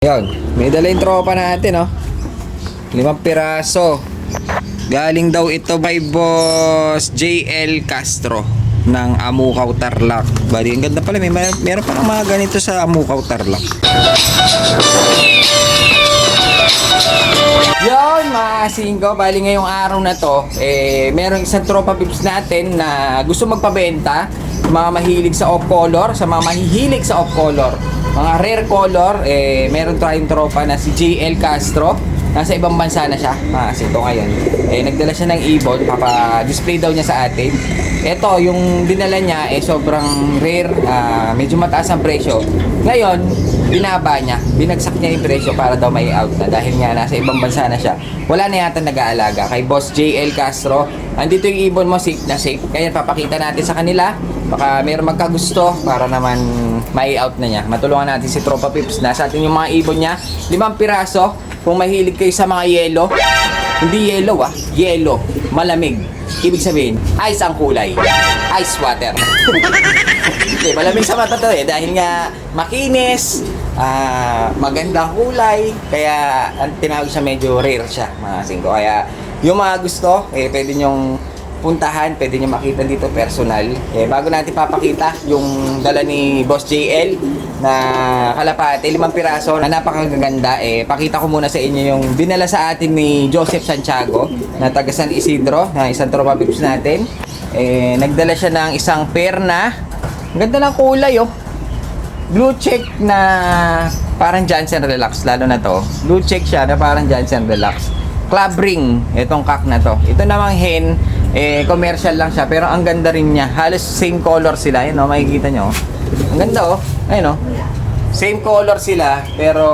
Yun, may dala yung tropa natin, oh. Limang piraso. Galing daw ito by Boss JL Castro ng Amukaw Tarlac. Bali, ang ganda pala. May, may meron pa ng mga ganito sa Amukaw Tarlac. Yun, mga singgo. Bali, ngayong araw na to, eh, meron isang tropa pips natin na gusto magpabenta. Mga mahilig sa off-color, sa mga mahihilig sa off-color. Mga rare color, eh, meron tayong tropa na si JL Castro. Nasa ibang bansa na siya, mga singgo ngayon. Eh, nagdala siya ng ibon, papa-display daw niya sa atin. Ito, yung dinala niya, eh, sobrang rare, ah, medyo mataas ang presyo. Ngayon, binaba niya, binagsak niya yung presyo para daw may out na dahil nga nasa ibang bansa na siya. Wala na yata nag-aalaga kay Boss JL Castro. Andito yung ibon mo, safe na safe. Kaya papakita natin sa kanila. Baka mayroon magkagusto para naman may out na niya. Matulungan natin si Tropa Pips. Nasa atin yung mga ibon niya. Limang piraso. Kung mahilig kayo sa mga yelo, hindi yellow ah, yellow, malamig. Ibig sabihin, ice ang kulay. Ice water. Hindi, malamig sa mata to eh. Dahil nga makinis, ah, magandang kulay, kaya ang tinawag siya medyo rare siya, mga singko. Kaya yung mga gusto, eh, pwede nyong puntahan, pwede nyo makita dito personal. Eh, bago natin papakita yung dala ni Boss JL na kalapate, limang piraso na napakaganda. Eh, pakita ko muna sa inyo yung dinala sa atin ni Joseph Santiago na taga San Isidro, na isang tropa pips natin. Eh, nagdala siya ng isang pair na ang ganda ng kulay oh. Blue check na parang Jansen Relax, lalo na to. Blue check siya na parang Jansen Relax. Club ring, itong kak na to. Ito namang hen, eh, commercial lang siya, pero ang ganda rin niya. Halos same color sila, yun oh, makikita nyo. oh. Ang ganda oh, ayun oh. Same color sila, pero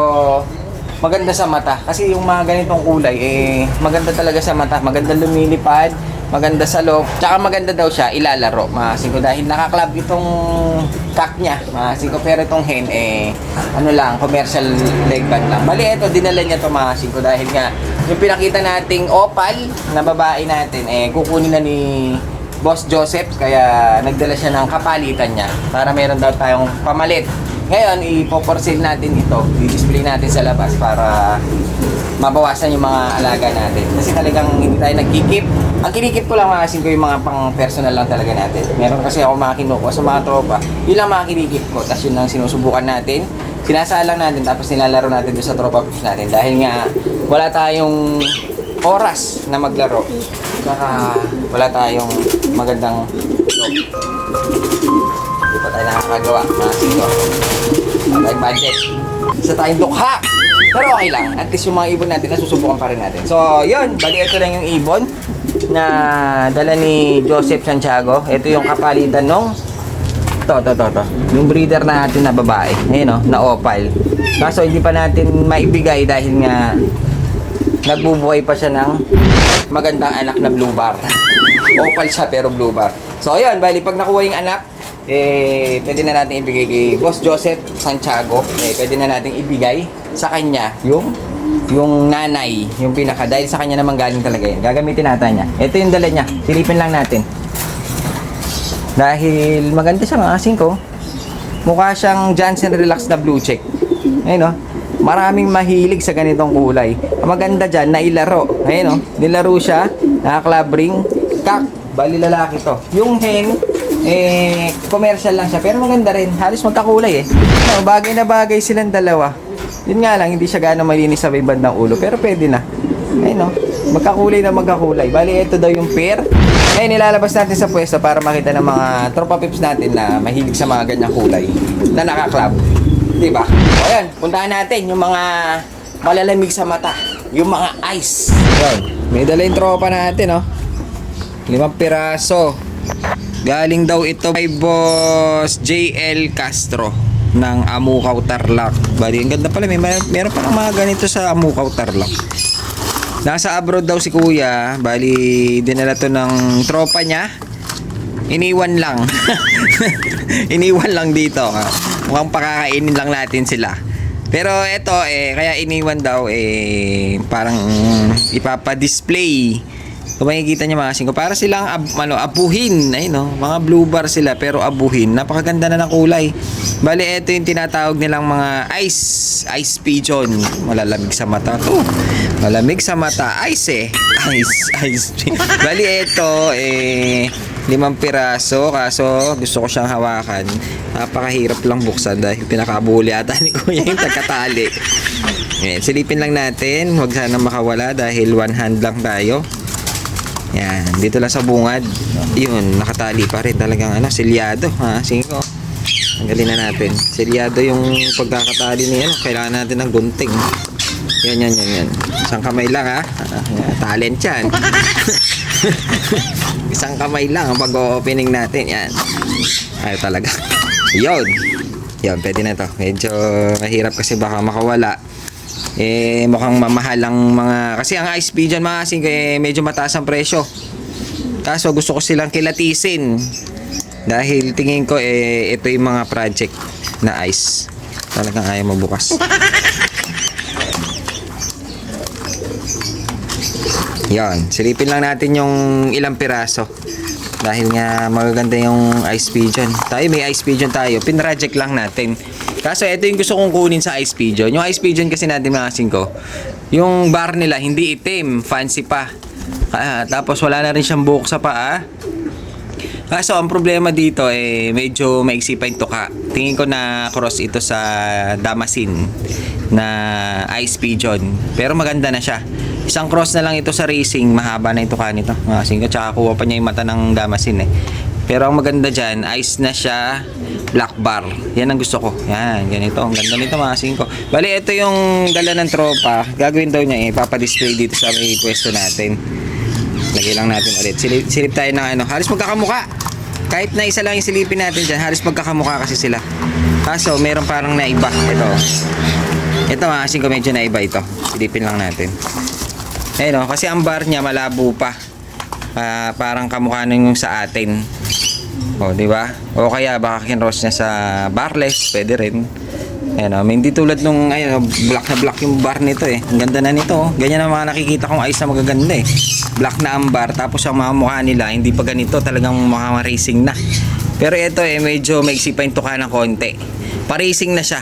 maganda sa mata. Kasi yung mga ganitong kulay, eh, maganda talaga sa mata. Maganda lumilipad, maganda sa loob. Tsaka maganda daw siya ilalaro, mga singko. Dahil nakaklab itong kak niya, mga singko. Pero itong hen, eh, ano lang, commercial leg band lang. Bali, ito, dinala niya to mga singko. Dahil nga, yung pinakita nating opal na babae natin, eh, kukunin na ni Boss Joseph, kaya nagdala siya ng kapalitan niya para meron daw tayong pamalit. Ngayon, ipoporsil natin ito, i-display natin sa labas para mabawasan yung mga alaga natin. Kasi talagang hindi tayo nagkikip. Ang kinikip ko lang mga ko yung mga pang personal lang talaga natin. Meron kasi ako mga kinukuha sa mga tropa. Yun lang mga kinikip ko. Tapos yun lang sinusubukan natin. Sinasalang natin tapos nilalaro natin doon sa tropa pips natin. Dahil nga wala tayong oras na maglaro. Saka wala tayong magandang look. Hindi pa tayo nakakagawa, mga singko. Wala tayong budget. Isa tayong dukha. Pero okay lang. At least yung mga ibon natin, nasusubukan pa rin natin. So, yun. Bali, ito lang yung ibon na dala ni Joseph Santiago. Ito yung kapalitan nung to, to, to, to. Yung breeder natin na babae. Ayun o, na opal. Kaso hindi pa natin maibigay dahil nga nagbubuhay pa siya ng magandang anak na blue bar. Opal siya pero blue bar. So ayun, bali pag nakuha yung anak, eh, pwede na natin ibigay kay Boss Joseph Santiago. Eh, pwede na natin ibigay sa kanya yung yung nanay, yung pinaka. Dahil sa kanya naman galing talaga yun. Gagamitin natin niya. Ito yung dala niya. Silipin lang natin. Dahil maganda siya mga ko. Mukha siyang Johnson Relax na blue check. Ayun o. Maraming mahilig sa ganitong kulay. Ang maganda dyan, nailaro. Ayun o. Nilaro siya. Naka-club ring. Kak. Bali lalaki to. Yung hen, eh, commercial lang siya. Pero maganda rin. Halos magkakulay eh. No, bagay na bagay silang dalawa. Yun nga lang, hindi siya gaano malinis sa may bandang ulo. Pero pwede na. Ayun o. Magkakulay na magkakulay. Bali, ito daw yung pair. Ngayon, nilalabas natin sa pwesto para makita ng mga tropa pips natin na mahilig sa mga ganyang kulay na nakaklab. Di ba? O yan, puntahan natin yung mga malalamig sa mata. Yung mga ice. Yan. May dala yung tropa natin, oh. Limang piraso. Galing daw ito kay Boss JL Castro ng Amukaw Tarlac. Bali, ang ganda pala. May, meron pa mga ganito sa Amukaw Tarlac. Nasa abroad daw si kuya. Bali, dinala to ng tropa niya. Iniwan lang. Iniwan lang dito. Mukhang pakakainin lang natin sila. Pero ito, eh, kaya iniwan daw, eh, parang ipapa-display Kung makikita niyo mga singko, para silang ab, ano, abuhin. Ay, no? Mga blue bar sila, pero abuhin. Napakaganda na ng kulay. Bali, ito yung tinatawag nilang mga ice, ice pigeon. Malalamig sa mata to. Malamig sa mata. Ice eh. Ice, ice. Bali, ito, eh, limang piraso. Kaso, gusto ko siyang hawakan. Napakahirap lang buksan dahil pinakabuli ata ni Kuya yung tagkatali. Ayan, silipin lang natin. Huwag sana makawala dahil one hand lang tayo. Yan, dito lang sa bungad. Yun, nakatali pa rin talagang ano, selyado. Ha, singko. Tanggalin na natin. Selyado yung pagkakatali niya. Ano, kailangan natin ng gunting. Yan, yan, yan, yan. Isang kamay lang ha. Talent yan. Isang kamay lang ang pag-opening natin. Yan. Ayaw talaga. Yun. Yan, pwede na to. Medyo mahirap kasi baka makawala eh mukhang mamahal ang mga kasi ang ice pigeon mga kasing eh, medyo mataas ang presyo. Kaso gusto ko silang kilatisin. Dahil tingin ko eh ito yung mga project na ice. Talagang ayaw mabukas yan. Silipin lang natin yung ilang piraso dahil nga magaganda yung ice pigeon tayo may ice pigeon tayo. Pinroject lang natin. Kaso ito yung gusto kong kunin sa ice pigeon yung ice pigeon kasi natin mga ko yung bar nila hindi itim. Fancy pa. Ah, tapos wala na rin siyang buhok sa paa. Kaso ang problema dito eh medyo maiksi pa yung tuka. Tingin ko na cross ito sa Damasin na ice pigeon. Pero maganda na siya. Isang cross na lang ito sa racing, mahaba na yung tuka nito. Mga ko tsaka kuha pa niya yung mata ng Damasin eh. Pero ang maganda dyan, ice na siya, black bar. Yan ang gusto ko. Yan, ganito. Ang ganda nito mga ko. Bali, ito yung dala ng tropa. Gagawin daw niya eh, papadisplay dito sa may pwesto natin. Lagay lang natin ulit. Silip, silip tayo ng ano. Halos magkakamuka. Kahit na isa lang yung silipin natin dyan, halos magkakamuka kasi sila. Kaso, meron parang naiba. Ito. Ito mga ko medyo naiba ito. Silipin lang natin. Ayun o, kasi ang bar niya malabo pa. Ah, parang kamukha na yung sa atin. O, di ba? O kaya baka kinross niya sa barless, pwede rin. Ayan o, hindi tulad nung ayun, black na black yung bar nito eh. Ang ganda na nito. oh. Ganyan ang mga nakikita kong ice na magaganda eh. Black na ang bar, tapos ang mga mukha nila, hindi pa ganito, talagang mga racing na. Pero ito eh, medyo maiksi pa yung tuka ng konti. Pa-racing na siya.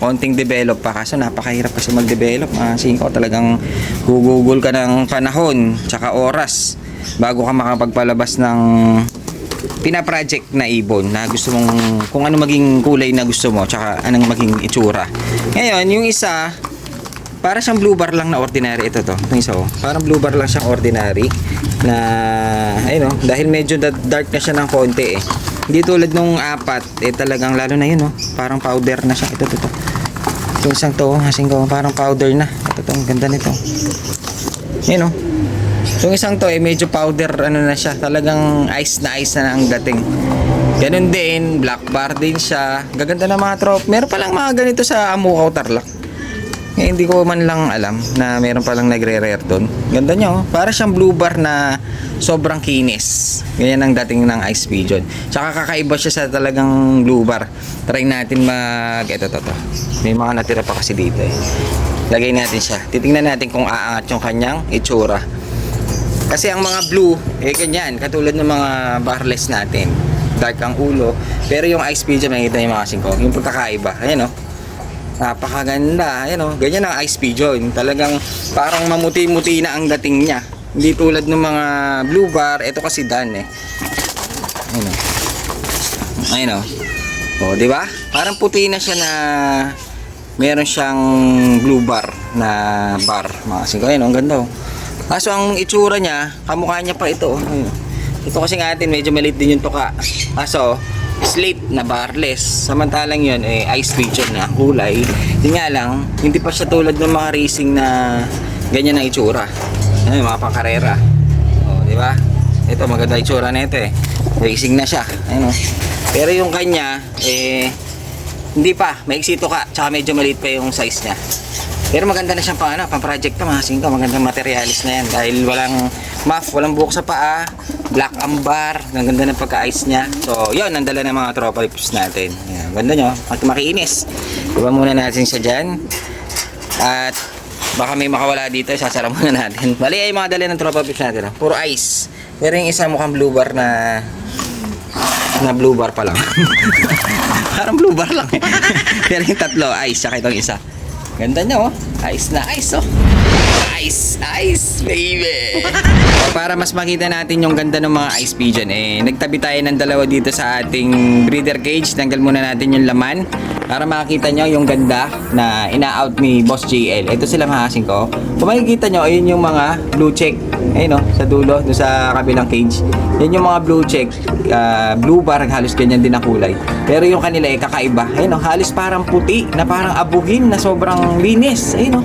Konting develop pa kaso napakahirap kasi mag-develop. Ah, ko talagang gugugol ka ng panahon tsaka oras bago ka makapagpalabas ng pina-project na ibon na gusto mong kung ano maging kulay na gusto mo tsaka anong maging itsura. Ngayon, yung isa para siyang blue bar lang na ordinary ito to. Ito isa oh. Parang blue bar lang siyang ordinary na ayun oh, dahil medyo da- dark na siya ng konti eh. Hindi tulad nung apat, eh talagang lalo na yun oh. Parang powder na siya. Ito to to. Itong isang to, hasing ko, parang powder na. Ito to, ang ganda nito. Yun oh. Yung isang to eh medyo powder ano na siya, talagang ice na ice na ang dating. Ganun din, black bar din siya. Gaganda ng mga trop. Meron pa lang mga ganito sa Amukaw Tarlac. Eh, hindi ko man lang alam na meron palang nagre-rare doon. Ganda niya oh. Para siyang blue bar na sobrang kinis. Ganyan ang dating ng ice pigeon. Tsaka kakaiba siya sa talagang blue bar. Try natin mag... Ito, to, to. May mga natira pa kasi dito eh. Lagay natin siya. Titingnan natin kung aangat yung kanyang itsura. Kasi ang mga blue, eh ganyan, katulad ng mga barless natin. Dark ang ulo. Pero yung ice pigeon, makikita yung mga singko. Yung pagkakaiba. Ayan oh. Napakaganda. Ayan oh. Ganyan ang ice pigeon. Talagang parang mamuti-muti na ang dating niya. Hindi tulad ng mga blue bar. Ito kasi dan eh. Ayan oh. Ayan oh. Oh, di ba? Parang puti na siya na meron siyang blue bar na bar. Mga singko. Ayan oh. Ang ganda oh. Kaso ang itsura niya, kamukha niya pa ito. Ayun. Ito kasi nga atin, medyo maliit din yung tuka. Kaso, slate na barless. Samantalang yun, eh, ice pigeon na kulay. Yun nga lang, hindi pa siya tulad ng mga racing na ganyan ang itsura. Ano yung mga pangkarera. O, di ba? Ito, maganda itsura na ito eh. Racing na siya. Ayun, oh. Pero yung kanya, eh, hindi pa. Maiksi tuka. Tsaka medyo maliit pa yung size niya. Pero maganda na siyang pang, ano, pang project to mga singko. Magandang materialis na yan. Dahil walang muff, walang buhok sa paa. Black amber. Ang ganda ng pagka-ice niya. So, yun. Ang dala ng mga tropa lips natin. Yan, ganda nyo. At makiinis. Iba muna natin siya dyan. At Baka may makawala dito, sasara muna natin. Bali ay mga dali ng tropa pips natin. ah. Puro ice. Pero yung isa mukhang blue bar na na blue bar pa lang. Parang blue bar lang eh. Pero yung tatlo, ice. Saka itong isa. Ganda niya oh. Ice na ice oh. Ice, ice, baby! Para mas makita natin yung ganda ng mga ice pigeon, eh, nagtabi tayo ng dalawa dito sa ating breeder cage. Tanggal muna natin yung laman para makita nyo yung ganda na ina-out ni Boss JL. Ito sila mahasing ko. Kung makikita nyo, ayun yung mga blue check. Ayun oh, sa dulo, doon sa kabilang cage. Yan yung mga blue check. ah, blue bar, halos ganyan din ang kulay. Pero yung kanila eh, kakaiba. Ayun oh, halos parang puti, na parang abuhin, na sobrang linis. Ayun oh.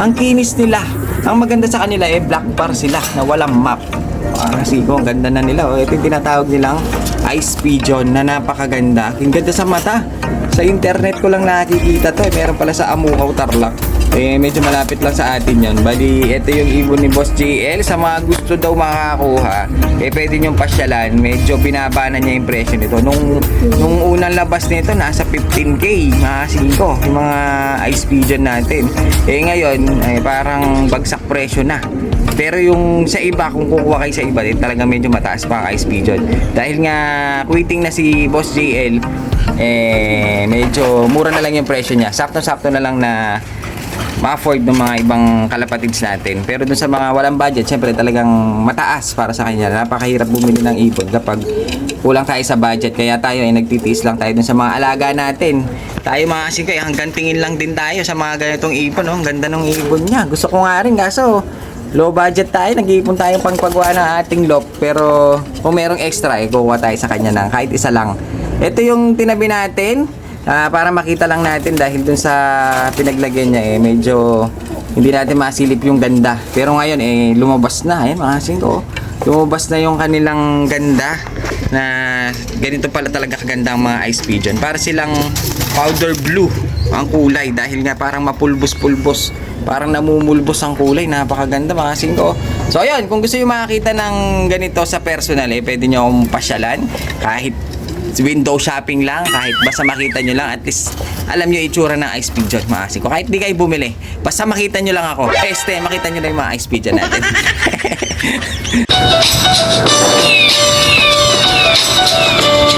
Ang kinis nila. Ang maganda sa kanila eh, black bar sila na walang map. Ah, kasi ko, ang ganda na nila. Oh. Ito yung tinatawag nilang ice pigeon na napakaganda. Ang ganda sa mata. Sa internet ko lang nakikita to. Eh. Meron pala sa Amukaw, Tarlac. Eh, medyo malapit lang sa atin yon. Bali, ito yung ibon ni Boss JL. Sa mga gusto daw makakakuha, eh, pwede nyong pasyalan. Medyo binaba na niya yung presyo nito. Nung, nung unang labas nito, nasa 15k, mga 5, yung mga ice pigeon natin. Eh, ngayon, eh, parang bagsak presyo na. Pero yung sa iba, kung kukuha kayo sa iba, eh, talagang medyo mataas pa ang ice pigeon. Dahil nga, quitting na si Boss JL, eh, medyo mura na lang yung presyo niya. Sakto-sakto na lang na ma-afford ng mga ibang kalapatids natin. Pero dun sa mga walang budget, syempre talagang mataas para sa kanya. Napakahirap bumili ng ibon kapag kulang tayo sa budget. Kaya tayo ay nagtitiis lang tayo dun sa mga alaga natin. Tayo mga kasing kayo, hanggang tingin lang din tayo sa mga ganitong ibon. Oh. Ang ganda ng ibon niya. Gusto ko nga rin, kaso low budget tayo. Nag-iipon tayo pang paggawa ng ating loft. Pero kung merong extra, eh, kukuha tayo sa kanya ng kahit isa lang. Ito yung tinabi natin. Ah, para makita lang natin dahil dun sa pinaglagyan niya eh medyo hindi natin masilip yung ganda. Pero ngayon eh lumabas na eh mga singko. Lumabas na yung kanilang ganda na ganito pala talaga kaganda ang mga ice pigeon. Para silang powder blue ang kulay dahil nga parang mapulbos-pulbos. Parang namumulbos ang kulay. Napakaganda mga singko. So ayun, kung gusto nyo makakita ng ganito sa personal eh, pwede nyo akong pasyalan kahit window shopping lang. Kahit basta makita nyo lang at least alam nyo itsura ng ice pigeon maasi ko kahit di kayo bumili basta makita nyo lang ako. Este makita nyo lang yung mga ice pigeon natin